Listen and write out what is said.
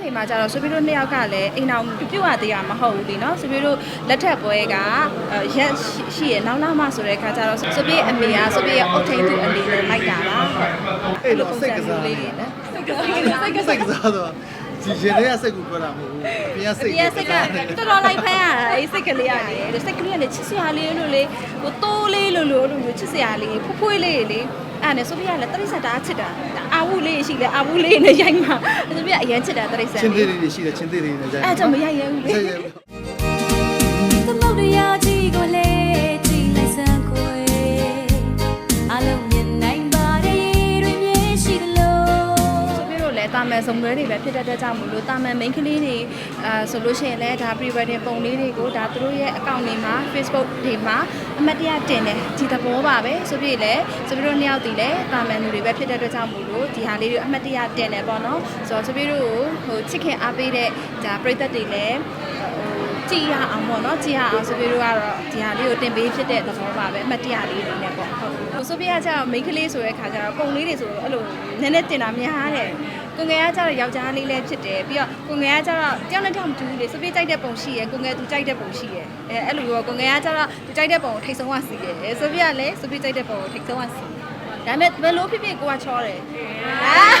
ချိန်မှာကျတော့ဆိုပြီးတော့နှစ်ယောက်ကလည်းအိမ်အောင်ပြုတ်ရသေးတာမဟုတ်ဘူးလीเนาะဆိုပြီးတော့လက်ထက်ပွဲကအဲရက်ရှိရှိရနောက်လာမှဆိုတဲ့ခါကျတော့ဆိုပြီးအမေကဆိုပြီးအုတ်ထိန်သူအနေနဲ့လိုက်တာပါ အဲ့တော့စိတ်ကစား လေး နေ တွေနော် စိတ်ကစားတော့ဒီရင်ထဲကစိတ်ကိုပြောတာမဟုတ်ဘူးအပြင်ကစိတ် ဒီကစိတ်ကတော်တော်လိုက်ဖမ်းရတာအဲ့စိတ်ကလေးရတယ်စိတ်ကလေးကလည်းချစ်စရာလေးလို့လေဟိုတိုးလေးလို့လို့လို့ချစ်စရာလေးဖွဖွေးလေးလေအဲ့ နဲ့ဆိုပြီးကလည်းတရိစ္ဆာန်တအားချစ်တာအာဝုလေးရှိလဲအာဝုလေးနဲ့ရိုက်မှာဆိုပြီးကအရန်ချစ်တာတရိစ္ဆာန်ချင်းသေးလေးတွေရှိတယ်ချင်းသေးလေးတွေနဲ့ကြိုက်အဲ့တော့မရိုက်ရဘူးလေ လည်းတာမန်စုံတွဲတွေပဲဖြစ်တဲ့အတွက်ကြောင့်မလို့တာမန် main ကလေးတွေအာဆိုလို့ရှိရင်လည်းဒါ pre wedding ပုံလေးတွေကိုဒါသူတို့ရဲ့ account တွေမှာ Facebook တွေမှာအမတ်တရတင်တယ်ဒီသဘောပါပဲဆိုပြီးလည်းဆိုပြီးတော့နှစ်ယောက်တည်လည်းတာမန်လူတွေပဲဖြစ်တဲ့အတွက်ကြောင့်မလို့ဒီဟာလေးတွေအမတ်တရတင်တယ်ပေါ့နော်ဆိုတော့ဆိုပြီးတော့ဟိုချစ်ခင်အားပေးတဲ့ဒါပရိသတ်တွေလည်းဟိုကြည်ရအောင်ပေါ့နော်ကြည်ရအောင်ဆိုပြီးတော့ကတော့ဒီဟာလေးကိုတင်ပေးဖြစ်တဲ့သဘောပါပဲအမတ်တရလေးတွေနဲ့ပေါ့ဟုတ်ဟိုဆိုပြီးကကျတော့ main ကလေးဆိုတဲ့ခါကျတော့ပုံလေးတွေဆိုတော့အဲ့လိုနည်းနည်းတင်တာများတယ် ကိုငယ်ကကျတော့ယောက်ျားလေးလည်းဖြစ်တယ်ပြီးတော့ကိုငယ်ကကျတော့တယောက်နဲ့တယောက်မတူဘူးလေစပစ်ကြိုက်တဲ့ပုံရှိရယ်ကိုငယ်သူကြိုက်တဲ့ပုံရှိရယ်အဲအဲ့လိုရောကိုငယ်ကကျတော့သူကြိုက်တဲ့ပုံကိုထိတ်ဆုံးကစီရယ်စပစ်ကလည်းစပစ်ကြိုက်တဲ့ပုံကိုထိတ်ဆုံးကစီဒါပေမဲ့ဘယ်လိုဖြစ်ဖြစ်ကိုကချောတယ်ဟုတ်ပါတ